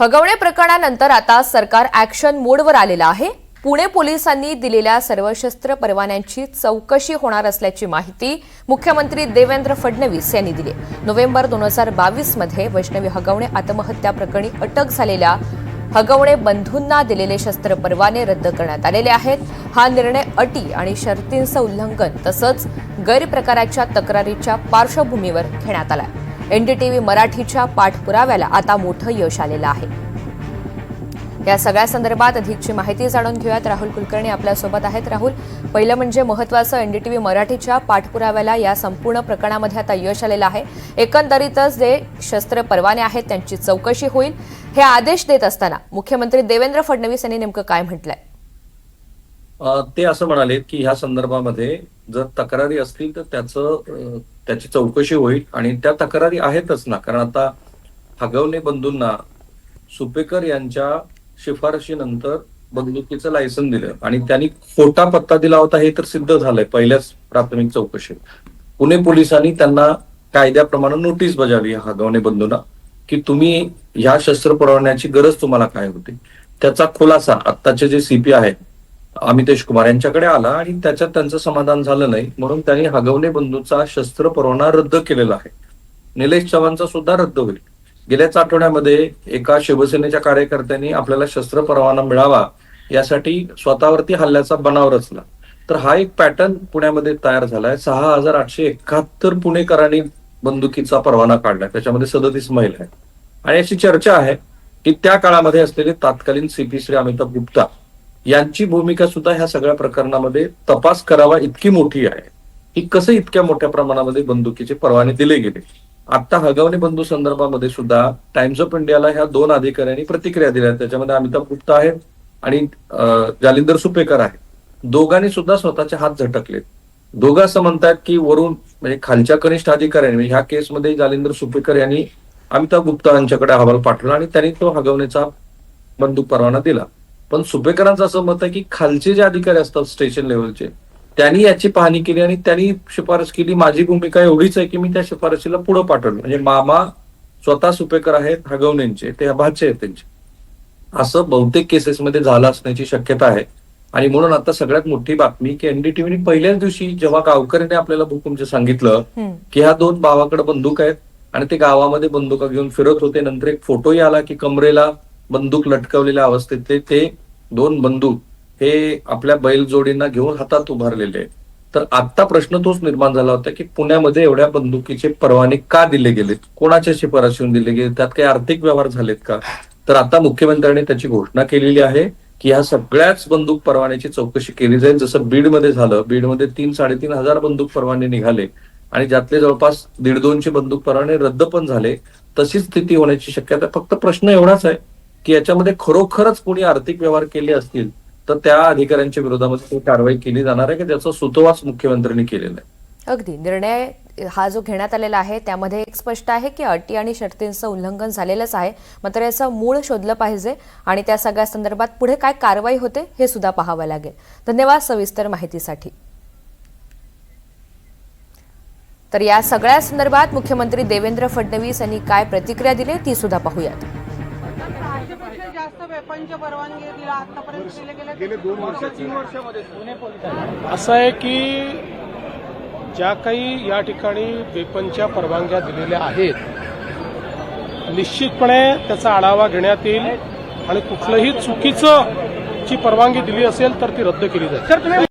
हगवणे प्रकरणानंतर आता सरकार ऍक्शन मोडवर आलेलं आहे. पुणे पोलिसांनी दिलेल्या सर्व शस्त्र परवान्यांची चौकशी होणार असल्याची माहिती मुख्यमंत्री देवेंद्र फडणवीस यांनी दिली. नोव्हेंबर दोन हजार बावीसमध्ये वैष्णवी हगवणे आत्महत्या प्रकरणी अटक झालेल्या हगवणे बंधूंना दिलेले शस्त्र परवाने रद्द करण्यात आलेले आहेत. हा निर्णय अटी आणि शर्तींचं उल्लंघन तसंच गैरप्रकाराच्या तक्रारीच्या पार्श्वभूमीवर घेण्यात आला आहे एनडीटीव्ही मराठीच्या पाठपुराव्याला आता मोठं यश आलेलं आहे. या सगळ्या संदर्भात अधिकची माहिती जाणून घेऊयात. राहुल कुलकर्णी आपल्यासोबत आहेत. राहुल पहिलं म्हणजे महत्वाचं एनडीटीव्ही मराठीच्या पाठपुराव्याला या संपूर्ण प्रकरणामध्ये आता यश आलेलं आहे. एकंदरीतच जे शस्त्र परवाने आहेत त्यांची चौकशी होईल. हे आदेश देत असताना मुख्यमंत्री देवेंद्र फडणवीस यांनी नेमकं काय म्हटलंय? ते असं म्हणाले की ह्या संदर्भामध्ये जर तक्रारी असतील तर त्याचं त्याची चौकशी होईल आणि त्या तक्रारी आहेतच ना. कारण आता हगवणे बंधूंना सुपेकर यांच्या शिफारशीनंतर बंदुकीचं लायसन दिलं आणि त्यांनी खोटा पत्ता दिला होता हे तर सिद्ध झालंय पहिल्याच प्राथमिक चौकशीत. पुणे पोलिसांनी त्यांना कायद्याप्रमाणे नोटीस बजावली हगवणे बंधूंना की तुम्ही ह्या शस्त्र पुरवण्याची गरज तुम्हाला काय होती. त्याचा खुलासा आत्ताचे जे सीपी आहेत अमितेश कुमार यांच्याकडे आला आणि त्याच्यात त्यांचं समाधान झालं नाही. म्हणून त्यांनी हगवणे बंधूचा शस्त्र परवाना रद्द केलेला आहे. निलेश चव्हाणचा सुद्धा रद्द होईल. गेल्याच आठवड्यामध्ये एका शिवसेनेच्या कार्यकर्त्यांनी आपल्याला शस्त्र परवाना मिळावा यासाठी स्वतःवरती हल्ल्याचा बनाव रचला. तर हा एक पॅटर्न पुण्यामध्ये तयार झालाय. सहा हजार आठशे एकाहत्तर पुणेकरांनी बंदुकीचा परवाना काढलाय. त्याच्यामध्ये सदतीस महिला आहेत. आणि अशी चर्चा आहे की त्या काळामध्ये असलेले तत्कालीन सीपी श्री अमिताभ गुप्ता यांची भूमिका सुद्धा ह्या सगळ्या प्रकरणामध्ये तपास करावा इतकी मोठी आहे. की कसं इतक्या मोठ्या प्रमाणामध्ये बंदुकीचे परवाने दिले गेले? आता हगवणे बंधू संदर्भामध्ये सुद्धा टाइम्स ऑफ इंडियाला ह्या दोन अधिकाऱ्यांनी प्रतिक्रिया दिल्या त्याच्यामध्ये अमिताभ गुप्ता आहेत आणि जालिंदर सुपेकर आहेत दोघांनी सुद्धा स्वतःचे हात झटकलेत. दोघं असं म्हणतात की वरून म्हणजे खालच्या कनिष्ठ अधिकाऱ्यांनी म्हणजे ह्या केसमध्ये जालिंदर सुपेकर यांनी अमिताभ गुप्ता यांच्याकडे अहवाल पाठवला आणि त्यांनी तो हगवण्याचा बंदूक परवाना दिला. पण सुपेकरांचं असं मत आहे की खालचे जे अधिकारी असतात स्टेशन लेवलचे त्यांनी याची पाहणी केली आणि त्यांनी शिफारस केली. माझी भूमिका एवढीच आहे की मी त्या शिफारशीला पुढे पाठवलं. म्हणजे मामा स्वतः सुपेकर आहेत हगवणेंचे ते भाचे आहेत त्यांचे. असं बहुतेक केसेसमध्ये झालं असण्याची शक्यता आहे. आणि म्हणून आता सगळ्यात मोठी बातमी की एनडीटीव्हीने पहिल्याच दिवशी जेव्हा गावकऱ्याने आपल्याला भूकंपचे सांगितलं. की ह्या दोन भावाकडे बंदूक आहेत आणि ते गावामध्ये बंदुका घेऊन फिरत होते. नंतर एक फोटोही आला की कमरेला बंदूक लटकवलेल्या अवस्थेतले ते दोन बंदूक हे आपल्या बैल जोडींना घेऊन हातात उभारलेले आहेत. तर आता प्रश्न तोच निर्माण झाला होता की पुण्यामध्ये एवढ्या बंदुकीचे परवाने का दिले गेलेत? कोणाच्या शिफारशीहून दिले गेले त्यात काही आर्थिक व्यवहार झालेत का? तर आता मुख्यमंत्र्यांनी त्याची घोषणा केलेली आहे की ह्या सगळ्याच बंदूक परवान्याची चौकशी केली जाईल. जसं बीडमध्ये झालं बीडमध्ये तीन साडेतीन हजार बंदूक परवाने निघाले आणि ज्यातले जवळपास दीड दोनशे बंदूक परवाने रद्द पण झाले. तशीच स्थिती होण्याची शक्यता. फक्त प्रश्न एवढाच आहे. की याच्यामध्ये खरोखरच कोणी आर्थिक व्यवहार केले असतील तर त्या अधिकाऱ्यांच्या विरोधामध्ये कारवाई केली जाणार आहे की त्याचा सुतोवास मुख्यमंत्र्यांनी केलेला आहे. अगदी. निर्णय हा जो घेण्यात आलेला आहे त्यामध्ये एक स्पष्ट आहे की अटी आणि शर्तींचं उल्लंघन झालेलंच आहे मात्र याचं मूळ शोधलं पाहिजे आणि त्या सगळ्या संदर्भात पुढे काय कारवाई होते हे सुद्धा पाहावं लागेल. धन्यवाद सविस्तर माहितीसाठी. तर या सगळ्या संदर्भात मुख्यमंत्री देवेंद्र फडणवीस यांनी काय प्रतिक्रिया दिली ती सुद्धा पाहूयात. जास्त वेपनच्या परवानगी दिला आतापर्यंत दिले गेले गेले दोन वर्षात तीन वर्षामध्ये पुणे पोलिसांनी असं आहे की ज्या काही या ठिकाणी वेपनच्या परवानग्या दिलेल्या आहेत निश्चितपणे त्याचा आढावा घेण्यात येईल आणि कुठलंही चुकीचं ची परवानगी दिली असेल तर ती रद्द केली जाईल.